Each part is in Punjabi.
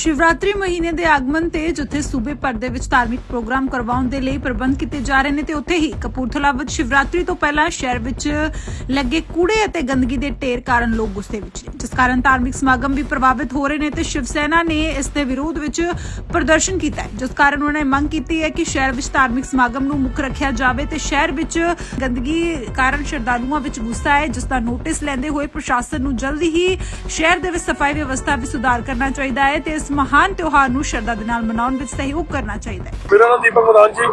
ਸ਼ਿਵਰਾਤਰੀ ਮਹੀਨੇ ਦੇ ਆਗਮਨ ਤੇ ਜਿੱਥੇ ਸੂਬੇ ਭਰ ਦੇ ਵਿੱਚ ਧਾਰਮਿਕ ਪ੍ਰੋਗਰਾਮ ਕਰਵਾਉਣ ਦੇ ਲਈ ਪ੍ਰਬੰਧ ਕੀਤੇ ਜਾ ਰਹੇ ਨੇ ਤੇ ਉੱਥੇ ਹੀ ਕਪੂਰਥਲਾ ਵਿੱਚ ਸ਼ਿਵਰਾਤਰੀ ਤੋਂ ਪਹਿਲਾਂ ਸ਼ਹਿਰ ਵਿੱਚ ਲੱਗੇ ਕੂੜੇ ਅਤੇ ਗੰਦਗੀ ਦੇ ਢੇਰ ਕਾਰਨ ਲੋਕ ਗੁੱਸੇ ਵਿੱਚ ਨੇ। ਜਿਸ ਕਾਰਨ ਧਾਰਮਿਕ ਸਮਾਗਮ ਵੀ ਪ੍ਰਭਾਵਿਤ ਹੋ ਰਹੇ ਨੇ ਤੇ ਸ਼ਿਵ ਸੈਨਾ ਨੇ ਇਸ ਦੇ ਵਿਰੋਧ ਵਿੱਚ ਪ੍ਰਦਰਸ਼ਨ ਕੀਤਾ ਹੈ। ਜਿਸ ਕਾਰਨ ਉਹਨਾਂ ਨੇ ਮੰਗ ਕੀਤੀ ਹੈ ਕਿ ਸ਼ਹਿਰ ਵਿੱਚ ਧਾਰਮਿਕ ਸਮਾਗਮ ਨੂੰ ਮੁੱਖ ਰੱਖਿਆ ਜਾਵੇ ਤੇ ਸ਼ਹਿਰ ਵਿੱਚ ਗੰਦਗੀ ਕਾਰਨ ਸ਼ਰਧਾਲੂਆਂ ਵਿੱਚ ਗੁੱਸਾ ਹੈ, ਜਿਸ ਦਾ ਨੋਟਿਸ ਲੈਂਦੇ ਹੋਏ ਪ੍ਰਸ਼ਾਸਨ ਨੂੰ ਜਲਦੀ ਹੀ ਸ਼ਹਿਰ ਦੇ ਵਿੱਚ ਸਫ਼ਾਈ ਵਿਵਸਥਾ ਵਿੱਚ ਸੁਧਾਰ ਕਰਨਾ ਚਾਹੀਦਾ ਹੈ ਤੇ ਇਸ ਮਹਾਨ ਤਿਉਹਾਰ ਨੂੰ ਸ਼ਰਧਾ ਦੇ ਨਾਲ ਮਨਾਉਣ ਵਿੱਚ ਸਹਿਯੋਗ ਕਰਨਾ ਚਾਹੀਦਾ ਹੈ। ਮੇਰਾ ਨਾਮ ਦੀਪਕ ਮਦਾਨ ਜੀ।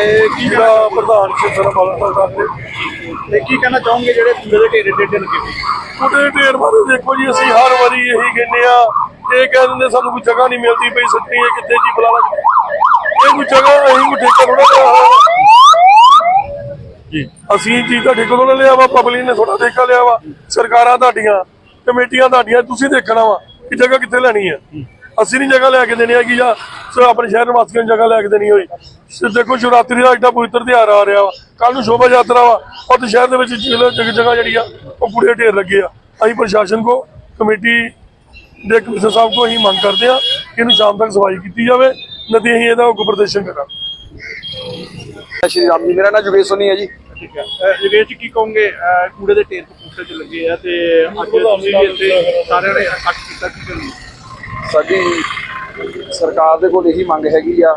ਇਹ ਕੀ ਜਿਹੜਾ ਪ੍ਰਧਾਨ ਸ਼ਿਵਸੇਨਾ ਪਾਲਣਾ ਕਰਦੇ ਤੇ ਕੀ ਕਹਿਣਾ ਚਾਹੋਗੇ ਜਿਹੜੇ ਦੇ ਢੇਰ ਢੇਰ ਲੱਗੇ? ਉਹਦੇ ਢੇਰ ਬਾਰੇ ਦੇਖੋ ਜੀ ਅਸੀਂ ਹਰ ਵਾਰੀ ਇਹੀ ਕਹਿੰਦੇ ਆ ਇਹ ਕਹਿ ਦਿੰਦੇ ਸਾਨੂੰ ਕੋਈ ਜਗ੍ਹਾ ਨਹੀਂ ਮਿਲਦੀ ਪਈ ਸੱਚੀ ਇਹ ਕਿੱਥੇ ਜੀ ਬੁਲਾਵਾ ਇਹ ਕੋਈ ਜਗ੍ਹਾ ਅਸੀਂ ਕੋਈ ਠੇਕਾ ਥੋੜਾ ਲਿਆ ਜੀ। ਅਸੀਂ ਜੀ ਦਾ ਠੇਕਾ ਥੋੜਾ ਲਿਆ ਵਾ ਪਬਲਿਕ ਨੇ ਥੋੜਾ ਠੇਕਾ ਲਿਆ ਵਾ ਸਰਕਾਰਾਂ ਤੁਹਾਡੀਆਂ ਕਮੇਟੀਆਂ ਤੁਹਾਡੀਆਂ ਤੁਸੀਂ ਦੇਖਣਾ ਵਾ ਕਿ ਜਗ੍ਹਾ ਕਿੱਥੇ ਲੈਣੀ ਆ ਅਸੀਂ ਨਹੀਂ ਜਗ੍ਹਾ ਲੈ ਕੇ ਦੇਣੀ ਹੈਗੀ ਜਾਂ ਸੋ ਆਪਣੇ ਸ਼ਹਿਰ ਵਾਸੀਆਂ ਨੂੰ ਜਗ੍ਹਾ ਲੈ ਕੇ ਦੇਣੀ ਹੋਈ। ਸੋ ਦੇਖੋ ਸ਼ਿਵਰਾਤਰੀ ਦਾ ਐਡਾ ਪਵਿੱਤਰ ਤਿਉਹਾਰ ਆ ਰਿਹਾ ਵਾ। ਕੱਲ ਨੂੰ ਸ਼ੋਭਾ ਯਾਤਰਾ ਵਾ। ਉਹ ਤੇ ਸ਼ਹਿਰ ਦੇ ਵਿੱਚ ਜਗ੍ਹਾ ਜਗ੍ਹਾ ਜਿਹੜੀ ਆ ਉਹ ਕੂੜੇ ਢੇਰ ਲੱਗੇ ਆ। ਅਸੀਂ ਪ੍ਰਸ਼ਾਸਨ ਕੋ ਕਮੇਟੀ ਦੇ ਕਮਿਸ਼ਨਰ ਸਾਹਿਬ ਕੋ ਅਸੀਂ ਮੰਗ ਕਰਦੇ ਆ ਕਿ ਇਹਨੂੰ ਸ਼ਾਮ ਤੱਕ ਸਫ਼ਾਈ ਕੀਤੀ ਜਾਵੇ। ਨਦੀ ਅਸੀਂ ਇਹਦਾ ਉਗ ਪ੍ਰਦਰਸ਼ਨ ਕਰਾਂਗੇ। ਸ਼੍ਰੀ ਰਾਮ ਜੀ ਮੇਰਾ ਨਾਮ ਜੁਗੇਸ਼ ਸੋਨੀ ਹੈ ਜੀ। ਠੀਕ ਹੈ। ਵਿੱਚ ਕੀ ਕਹੋਗੇ? ਕੂੜੇ ਦੇ ਢੇਰ ਕਪੂਰਥਲੇ ਚ ਲੱਗੇ ਆ ਤੇ ਅੱਜ ਤੁਸੀਂ ਵੀ ਇੱਥੇ ਸਾਰਿਆਂ ਨੇ ਇਕੱਠ ਕੀਤਾ ਕੀ ਕਰੀ ਸਾਡੀ ਸਰਕਾਰ ਦੇ ਕੋਲ ਇਹੀ ਮੰਗ ਹੈਗੀ ਆ,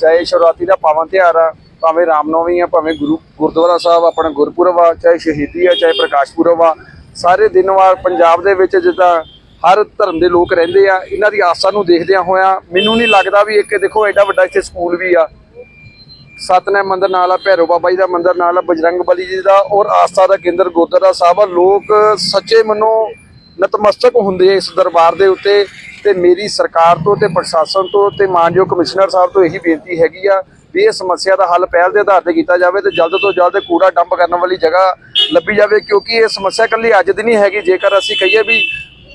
ਚਾਹੇ ਸ਼ਿਵਰਾਤਰੀ ਦਾ ਪਾਵਨ ਤਿਉਹਾਰ ਆ, ਭਾਵੇਂ ਰਾਮਨੌਮੀ ਆ, ਭਾਵੇਂ ਗੁਰੂ ਗੁਰਦੁਆਰਾ ਸਾਹਿਬ, ਆਪਣਾ ਗੁਰਪੁਰਬ ਆ, ਚਾਹੇ ਸ਼ਹੀਦੀ ਆ, ਚਾਹੇ ਪ੍ਰਕਾਸ਼ ਪੁਰਬ ਆ, ਸਾਰੇ ਦਿਨ ਵਾਰ ਪੰਜਾਬ ਦੇ ਵਿੱਚ ਜਿੱਦਾਂ ਹਰ ਧਰਮ ਦੇ ਲੋਕ ਰਹਿੰਦੇ ਆ, ਇਹਨਾਂ ਦੀ ਆਸਾਂ ਨੂੰ ਦੇਖਦਿਆਂ ਹੋਇਆਂ ਮੈਨੂੰ ਨਹੀਂ ਲੱਗਦਾ ਵੀ ਇੱਕ ਦੇਖੋ ਐਡਾ ਵੱਡਾ ਇੱਥੇ ਸਕੂਲ ਵੀ ਆ। ਸਤਨਾਮ ਮੰਦਰ ਨਾਲ ਆ, ਭੈਰੋ ਬਾਬਾ ਜੀ ਦਾ ਮੰਦਰ ਨਾਲ ਆ, ਬਜਰੰਗ ਬਲੀ ਜੀ ਦਾ, ਔਰ ਆਸਥਾ ਦਾ ਕੇਂਦਰ ਗੁਰਦੁਆਰਾ ਸਾਹਿਬ ਆ। ਲੋਕ ਸੱਚੇ ਮਨੋਂ ਨਤਮਸਤਕ ਹੁੰਦੇ ਆ ਇਸ ਦਰਬਾਰ ਦੇ ਉੱਤੇ। ਤੇ ਮੇਰੀ ਸਰਕਾਰ ਤੋਂ ਤੇ ਪ੍ਰਸ਼ਾਸਨ ਤੋਂ ਤੇ ਮਾਨਯੋਗ ਕਮਿਸ਼ਨਰ ਸਾਹਿਬ ਤੋਂ ਇਹੀ ਬੇਨਤੀ ਹੈਗੀ ਆ ਵੀ ਇਹ ਸਮੱਸਿਆ ਦਾ ਹੱਲ ਪਹਿਲ ਦੇ ਆਧਾਰ ਤੇ ਕੀਤਾ ਜਾਵੇ ਤੇ ਜਲਦ ਤੋਂ ਜਲਦ ਕੂੜਾ ਡੰਪ ਕਰਨ ਵਾਲੀ ਜਗ੍ਹਾ ਲੱਭੀ ਜਾਵੇ, ਕਿਉਂਕਿ ਇਹ ਸਮੱਸਿਆ ਇਕੱਲੀ ਅੱਜ ਦੀ ਨਹੀਂ ਹੈਗੀ। ਜੇਕਰ ਅਸੀਂ ਕਹੀਏ ਵੀ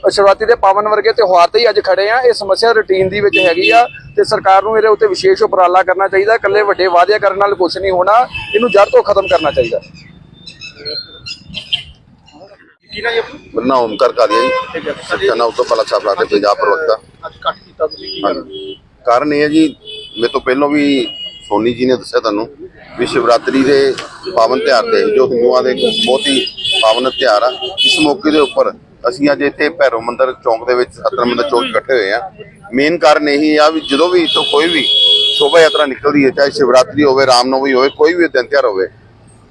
ਸ਼ਿਵਰਾਤਰੀ ਦੇ ਪਾਵਨ ਵਰਗੇ ਤਿਉਹਾਰ ਤੇ ਹੀ ਅੱਜ ਖੜੇ ਆ, ਇਹ ਸਮੱਸਿਆ ਰੁਟੀਨ ਦੀ ਵਿੱਚ ਹੈਗੀ ਆ ਤੇ ਸਰਕਾਰ ਨੂੰ ਇਹਦੇ ਉੱਤੇ ਵਿਸ਼ੇਸ਼ ਉਪਰਾਲਾ ਕਰਨਾ ਚਾਹੀਦਾ। ਇਕੱਲੇ ਵੱਡੇ ਵਾਅਦੇ ਕਰਨ ਨਾਲ ਕੁਝ ਨਹੀਂ ਹੋਣਾ। ਇਹਨੂੰ ਜੜ ਤੋਂ ਖਤਮ ਕਰਨਾ ਚਾਹੀਦਾ। ਕੀ ਨਾ ਜੀ ਆਪਣਾ? ਮੇਰਾ ਨਾਮ ਓਮਕਾਰ ਕਾਲੀਆ ਜੀ। ਠੀਕ ਹੈ। ਸਿੱਖਣਾ ਉਤੋਂ ਪਲਕ ਸਾਹਿਬ ਲਾਦੇ ਪੰਜਾਬ ਪ੍ਰਵਕਤਾ। ਅੱਜ ਇਕੱਠ ਕੀਤਾ ਤੁਸੀਂ ਕੀ ਗੱਲ? ਹਾਂਜੀ। ਕਾਰਨ ਇਹ ਹੈ ਜੀ ਮੇਰੇ ਤੋਂ ਪਹਿਲਾਂ ਵੀ ਸੋਨੀ ਜੀ ਨੇ ਦੱਸਿਆ ਤੁਹਾਨੂੰ ਵੀ ਸ਼ਿਵਰਾਤਰੀ ਦੇ ਪਾਵਨ ਤਿਉਹਾਰ ਤੇ ਜੋ ਹਿੰਦੂਆਂ ਦੇ ਬਹੁਤ ਹੀ ਪਾਵਨ ਤਿਉਹਾਰ ਆ ਇਸ ਮੌਕੇ ਦੇ ਉੱਪਰ ਅਸੀਂ ਅੱਜ ਇੱਥੇ ਭੈਰੋ ਮੰਦਿਰ ਚੌਂਕ ਦੇ ਵਿੱਚ ਸਤਨ ਮੰਦਿਰ ਚੌਂਕ 'ਚ ਇਕੱਠੇ ਹੋਏ ਆ। ਮੇਨ ਕਾਰਨ ਇਹੀ ਆ ਵੀ ਜਦੋਂ ਵੀ ਇੱਥੋਂ ਕੋਈ ਵੀ ਸ਼ੋਭਾ ਯਾਤਰਾ ਨਿਕਲਦੀ ਹੈ ਚਾਹੇ ਸ਼ਿਵਰਾਤਰੀ ਹੋਵੇ ਰਾਮਨਵਮੀ ਹੋਵੇ ਕੋਈ ਵੀ ਦਿਨ ਤਿਉਹਾਰ ਹੋਵੇ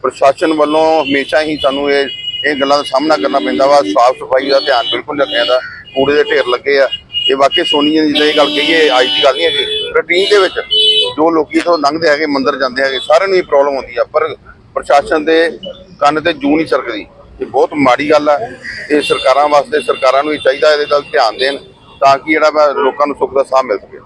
ਪ੍ਰਸ਼ਾਸਨ ਵੱਲੋਂ ਹਮੇਸ਼ਾ ਹੀ ਸਾਨੂੰ ਇਹ ਇਹ ਗੱਲਾਂ ਦਾ ਸਾਹਮਣਾ ਕਰਨਾ ਪੈਂਦਾ ਵਾ, ਸਾਫ਼ ਸਫ਼ਾਈ ਦਾ ਧਿਆਨ ਬਿਲਕੁਲ ਰੱਖਿਆ ਦਾ, ਕੂੜੇ ਦੇ ਢੇਰ ਲੱਗੇ ਆ। ਇਹ ਵਾਕਈ ਸੋਨੀਆ ਜੀ ਦੀ ਇਹ ਗੱਲ ਕਹੀਏ, ਅੱਜ ਦੀ ਗੱਲ ਨਹੀਂ ਹੈਗੀ। ਰੂਟੀਨ ਦੇ ਵਿੱਚ ਜੋ ਲੋਕੀ ਇਥੋਂ ਲੰਘਦੇ ਹੈਗੇ, ਮੰਦਰ ਜਾਂਦੇ ਹੈਗੇ, ਸਾਰਿਆਂ ਨੂੰ ਹੀ ਪ੍ਰੋਬਲਮ ਆਉਂਦੀ ਆ, ਪਰ ਪ੍ਰਸ਼ਾਸਨ ਦੇ ਕੰਨ ਤੇ ਜੂ ਨਹੀਂ ਸਰਕਦੀ। ਇਹ ਬਹੁਤ ਮਾੜੀ ਗੱਲ ਆ। ਇਹ ਸਰਕਾਰਾਂ ਵਾਸਤੇ ਸਰਕਾਰਾਂ ਨੂੰ ਹੀ ਚਾਹੀਦਾ, ਇਹਦੇ ਵੱਲ ਧਿਆਨ ਦੇਣ, ਤਾਂ ਕਿ ਜਿਹੜਾ ਵਾ ਲੋਕਾਂ ਨੂੰ ਸੁੱਖ ਦਾ ਸਾਹ ਮਿਲ ਸਕੇ।